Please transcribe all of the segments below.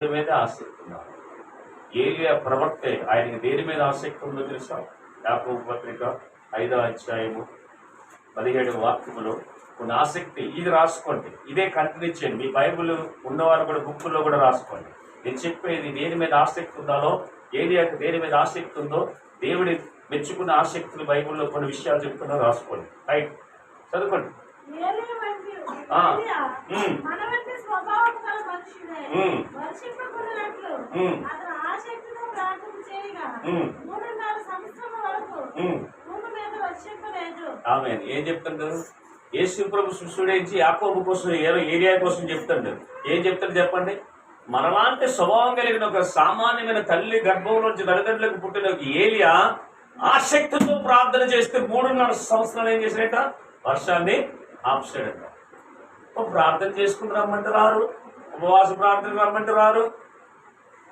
దేవుడి మీద ఆసక్తి ఉన్నారు? ఏలియా ప్రవక్తే ఆయనకి దేని మీద ఆసక్తి ఉందో తెలుసా? యాకోబు పత్రిక ఐదో అధ్యాయము పదిహేడు వాక్యములు కొన్ని ఆసక్తి ఇది రాసుకోండి. ఇదే కంటిన్యూ చేయండి. మీ బైబిల్ ఉన్నవారు కూడా బుక్కుల్లో కూడా రాసుకోండి. నేను చెప్పేది దేని మీద ఆసక్తి ఉండాలో ఏలియాకి దేని మీద ఆసక్తి ఉందో దేవుడి మెచ్చుకున్న ఆసక్తులు బైబిల్లో కొన్ని విషయాలు చెప్తున్నా రాసుకోండి. రైట్. చదువుకోండి ఏలియా వంటి ఆ. ఏలియా ఉమ్. మన వంటి స్వభావం గల ఉమ్. అతను ఆసక్తితో ప్రార్థన చేయగా ఉమ్. మూడున్నర సంవత్సరం వరకు ఉమ్. భూమి మీద వర్షింపలేదు. ఆమె ఏం చెప్తుంటారు? యేసు ప్రభు శిష్యుడించి యాకోబు కోసం ఏ- ఏరియా కోసం చెప్తాడు ఏం చెప్తాడు చెప్పండి? మనలాంటి స్వభావం కలిగిన ఒక సామాన్యమైన తల్లి గర్భం నుంచి తల్లిదండ్రులకు పుట్టిన ఒక ఏలియా ఆసక్తితో ప్రార్థన చేస్తే మూడున్నర సంవత్సరాలు ఏం చేసినట్ట వర్షాన్ని ఆపుసాడంట ప్రార్థన చేసుకుని రమ్మంటే రారు ఉపవాస ప్రార్థనకు రమ్మంటే రారు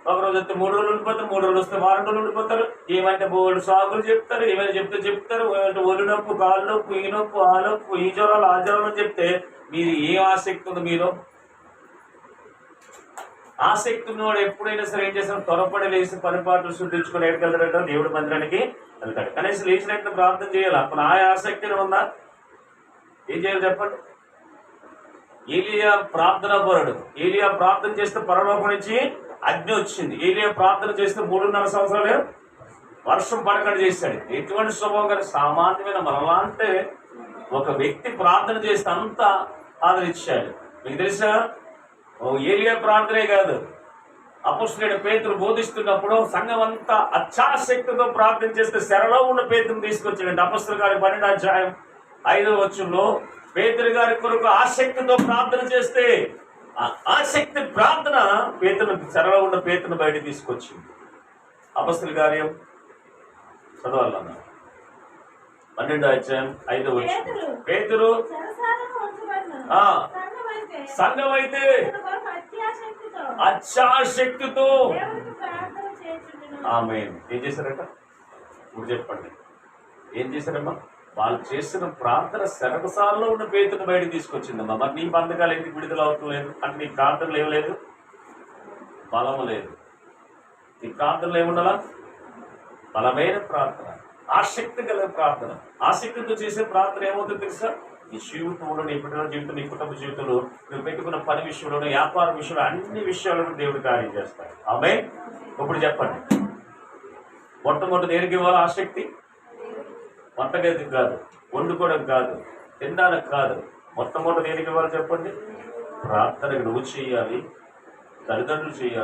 ఒక రోజు వస్తే మూడు రోజులు ఉండిపోతారు మూడు రోజులు వస్తే వారం రోజులు ఉండిపోతారు. ఏమంటే బోల్డ్ సాగులు చెప్తారు ఏమైనా చెప్తే చెప్తారు ఏమంటే ఒళ్ళు నొప్పు కాళ్ళు నొప్పు ఈ నొప్పు ఆ నొప్పు ఈ జ్వరాలు ఆ జ్వరాలు అని చెప్తే మీరు ఏం ఆసక్తి ఉంది మీరు ఆసక్తి ఉన్నవాడు ఎప్పుడైనా సరే ఏం చేస్తాం త్వరపడి లేచి పనిపాట్లు శుద్ధించుకుని ఎక్కడికెళ్తాడంటే దేవుడి మందిరానికి వెళ్తాడు. కనీసం లేచినట్టు ప్రార్థన చేయాలి? అప్పుడు ఆ ఆసక్తి ఉందా? ఏం చేయాలి చెప్పండి. ఏలియా ప్రార్థన పరుడు. ఏలియా ప్రార్థన చేస్తే పరలోకం నుంచి అగ్ని వచ్చింది. ఏలియా ప్రార్థన చేస్తే మూడున్నర సంవత్సరాలు వర్షం పడకడ చేశాడు. ఎటువంటి స్వభావం కానీ సామాన్యమైన మనలాంటి ఒక వ్యక్తి ప్రార్థన చేస్తే అంత ఆదరించాడు మీకు తెలుసా? ఓ ఏలియా ప్రార్థనే కాదు. అపుష్ణుడు పేతులు బోధిస్తున్నప్పుడు సంఘం అంతా అచ్చాశక్తితో ప్రార్థన చేస్తే శరలో ఉన్న పేతును తీసుకొచ్చాడండి అపస్తుల గారి పన్నెండు అధ్యాయం ఐదో వచ్చంలో పేతురు గారి కొరకు ఆసక్తితో ప్రార్థన చేస్తే ఆసక్తి ప్రార్థన పేతురు శరలో ఉన్న పేతును బయట తీసుకొచ్చింది. అపస్తుల కార్యం చదవాలన్నా. పన్నెండు అధ్యాయం ఐదో వచ్చి పేతురు. సంఘమైతే అచ్చాశక్తితో. ఆమె ఏం చేశారట? ఇప్పుడు చెప్పండి. ఏం చేశారమ్మా? వాళ్ళు చేసిన ప్రార్థన శరకసాలలో ఉన్న పేతుని బయట తీసుకొచ్చిందమ్మా. మరి నీ బంధకాలు ఎందుకు విడుదల అవుతలేదు అంటే నీ ప్రార్థనలు ఏమలేదు బలం లేదు. నీ ప్రార్థనలు ఏముండాలా? బలమైన ప్రార్థన. ఆసక్తి గల ప్రార్థన. ఆసక్తితో చేసే ప్రార్థన ఏమవుతుంది తెలుసా? నీ జీవితంలో నీ బిడ్డల జీవితం నీ కుటుంబ జీవితంలో నువ్వు పెట్టుకున్న పని విషయంలోనూ వ్యాపార విషయంలో అన్ని విషయాలను దేవుడు కార్యం చేస్తాడు. ఆమె ఇప్పుడు చెప్పండి. మొట్టమొదటి దేనికి ఇవ్వాలి ఆసక్తి? వంటగదికి కాదు వండుకోవడం కాదు తినడానికి కాదు. మొట్టమొదటి దేనికి ఇవ్వాలి చెప్పండి? ప్రార్థనకు నువ్వు చేయాలి తల్లిదండ్రులు చేయాలి.